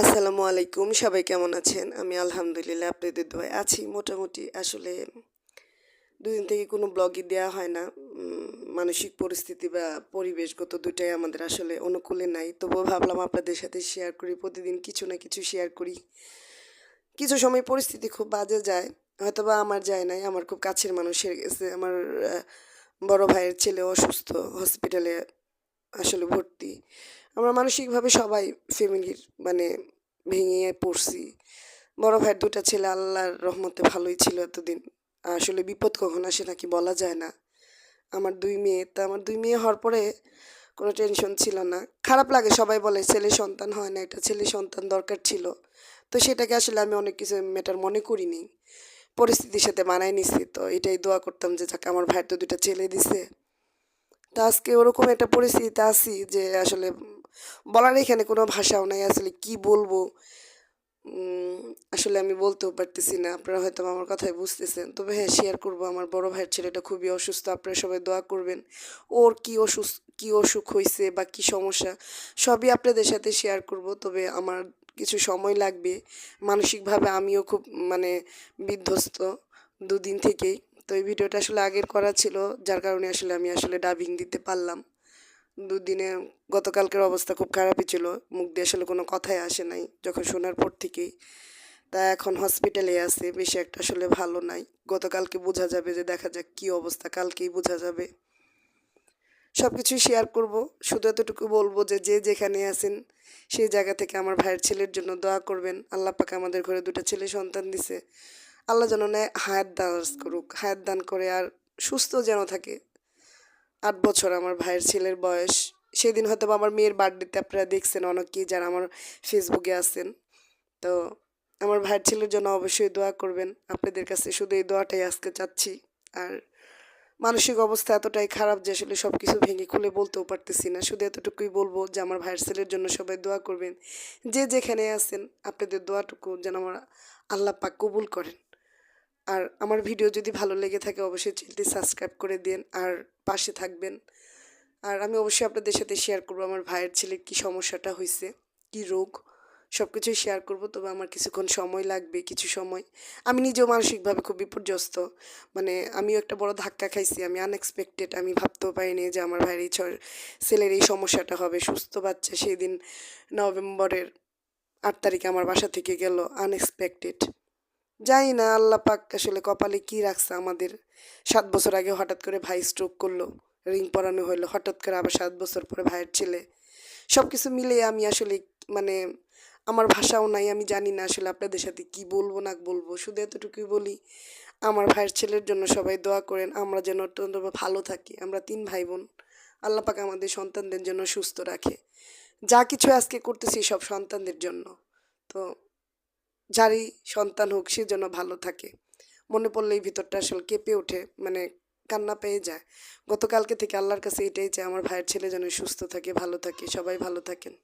আসসালামু আলাইকুম, সবাই কেমন আছেন? আমি আলহামদুলিল্লাহ আপনাদের দোয়ায় আছি। মোটামুটি আসলে দুদিন থেকে কোনো ব্লগই দেওয়া হয় না। মানসিক পরিস্থিতি বা পরিবেশগত দুটাই আমাদের আসলে অনুকূলে নাই। তবুও ভাবলাম আপনাদের সাথে শেয়ার করি, প্রতিদিন কিছু না কিছু শেয়ার করি। কিছু সময় পরিস্থিতি খুব বাজে যায় হয়তো বা আমার যায় নাই, আমার খুব কাছের মানুষের গেছে, আমার বড় ভাইয়ের ছেলে অসুস্থ হসপিটালে আসলে ভর্তি। আমরা মানসিকভাবে সবাই ফ্যামিলির মানে ভেঙে পড়ছি। বড় ভাইয়ের দুটা ছেলে আল্লাহর রহমতে ভালোই ছিল এতদিন। আসলে বিপদ কখন আসে নাকি বলা যায় না। আমার দুই মেয়ে, তা আমার দুই মেয়ে হওয়ার পরে কোনো টেনশন ছিল না। খারাপ লাগে, সবাই বলে ছেলে সন্তান হয় না, এটা ছেলে সন্তান দরকার ছিল। তো সেটাকে আসলে আমি অনেক কিছু ম্যাটার মনে করিনি। পরিস্থিতির সাথে মানায় নিছি, তো এটাই দোয়া করতাম যে যাকে আমার ভাইয়ের তো দুটা ছেলে দিছে। তা আজকে ওরকম একটা পরিস্থিতিতে আছি যে আসলে বলার এখানে কোনো ভাষাও নাই, আসলে কি বলব? আসলে আমি বলতেও পারতেছি না, আপনারা হয়তো আমার কথাই বুঝতেছেন। তবে হ্যাঁ শেয়ার করব, আমার বড় ভাইয়ের ছেলেটা খুবই অসুস্থ, আপনারা সবাই দোয়া করবেন। ওর কি অসুস্থ কি অসুখ হয়েছে বা কি সমস্যা, সবই আপনাদের সাথে শেয়ার করব। তবে আমার কিছু সময় লাগবে। মানসিকভাবে আমিও খুব মানে বিধ্বস্ত দুদিন থেকেই। তো এই ভিডিওটা আসলে আগের করা ছিল, যার কারণে আসলে আমি আসলে ডাবিং দিতে পারলাম। দুদিনে গতকালকের অবস্থা খুব খারাপই ছিল, মুখ দিয়ে আসলে কোনো কথাই আসে নাই, যখন শোনার পর থেকেই। তা এখন হসপিটালে আছে, বেশি একটা আসলে ভালো নাই। গতকালকে বোঝা যাবে যে দেখা যাক কী অবস্থা, কালকেই বোঝা যাবে। সব কিছুই শেয়ার করব। শুধু এতটুকু বলব যে যে যেখানে আছেন, সেই জায়গা থেকে আমার ভাইয়ের ছেলের জন্য দোয়া করবেন। আল্লাহ পাকে আমাদের ঘরে দুটো ছেলে সন্তান দিছে। আল্লাহ যেন নেয় হায়াত দান করুক, হায়াত দান করে আর সুস্থ যেন থাকে। আট বছর আমার ভাইয়ের ছেলের বয়স। সেদিন হয়তো আমার মেয়ের বার্থডেতে আপনারা দেখছেন, অনেকেই যারা আমার ফেসবুকে আছেন। তো আমার ভাইয়ের ছেলের জন্য অবশ্যই দোয়া করবেন। আপনাদের কাছে শুধু এই দোয়াটাই আজকে চাচ্ছি। আর মানসিক অবস্থা এতটাই খারাপ যে আসলে সব কিছু ভেঙে খুলে বলতেও পারতেছি না। শুধু এতটুকুই বলব যে আমার ভাইয়ের ছেলের জন্য সবাই দোয়া করবেন। যে যেখানে আছেন, আপনাদের দোয়াটুকু যেন আমার আল্লাহ পাক কবুল করেন। আর আমার ভিডিও যদি ভালো লেগে থাকে, অবশ্যই চ্যানেলটি সাবস্ক্রাইব করে দিন আর পাশে থাকবেন। আর আমি অবশ্যই আপনাদের সাথে শেয়ার করব আমার ভাইয়ের ছেলের কী সমস্যাটা হয়েছে কী রোগ সব কিছুই শেয়ার করব। তবে আমার কিছুক্ষণ সময় লাগবে, কিছু সময়। আমি নিজেও মানসিকভাবে খুব বিপর্যস্ত। মানে আমিও একটা বড় ধাক্কা খাইছি, আমি আনএক্সপেক্টেড আমি ভাবতেও পারিনি যে আমার ভাইয়ের এই ছেলের এই সমস্যাটা হবে। সুস্থ বাচ্চা সেই দিন নভেম্বরের আট তারিখে আমার বাসা থেকে গেল আনএক্সপেক্টেড জানি না আল্লাহ পাক আসলে কপালে কি রাখছে আমাদের। সাত বছর আগে হঠাৎ করে ভাই স্ট্রোক করল রিং পরানো হলো, হঠাৎ করে আবার সাত বছর পরে ভাইয়ের ছেলে। সব কিছু মিলে আমি আসলে মানে আমার ভাষাও নাই, আমি জানি না আসলে আপনাদের সাথে কি বলব না বলব। শুধু এতটুকুই বলি, আমার ভাইয়ের ছেলের জন্য সবাই দোয়া করেন, আমরা যেন অত্যন্ত ভালো থাকি, আমরা তিন ভাই বোন আল্লাহ পাক আমাদের সন্তানদের জন্য সুস্থ রাখে। যা কিছু আজকে করতেছি সব সন্তানদের জন্য। তো যারই সন্তান হোক, সে যেন ভালো থাকে। মনে পড়লেই ভিতরটা আসলে কেঁপে ওঠে মানে কান্না পেয়ে যায়। গতকালকে থেকে আল্লাহর কাছে এটাই চাই, আমার ভাইয়ের ছেলে যেন সুস্থ থাকে, ভালো থাকে, সবাই ভালো থাকেন।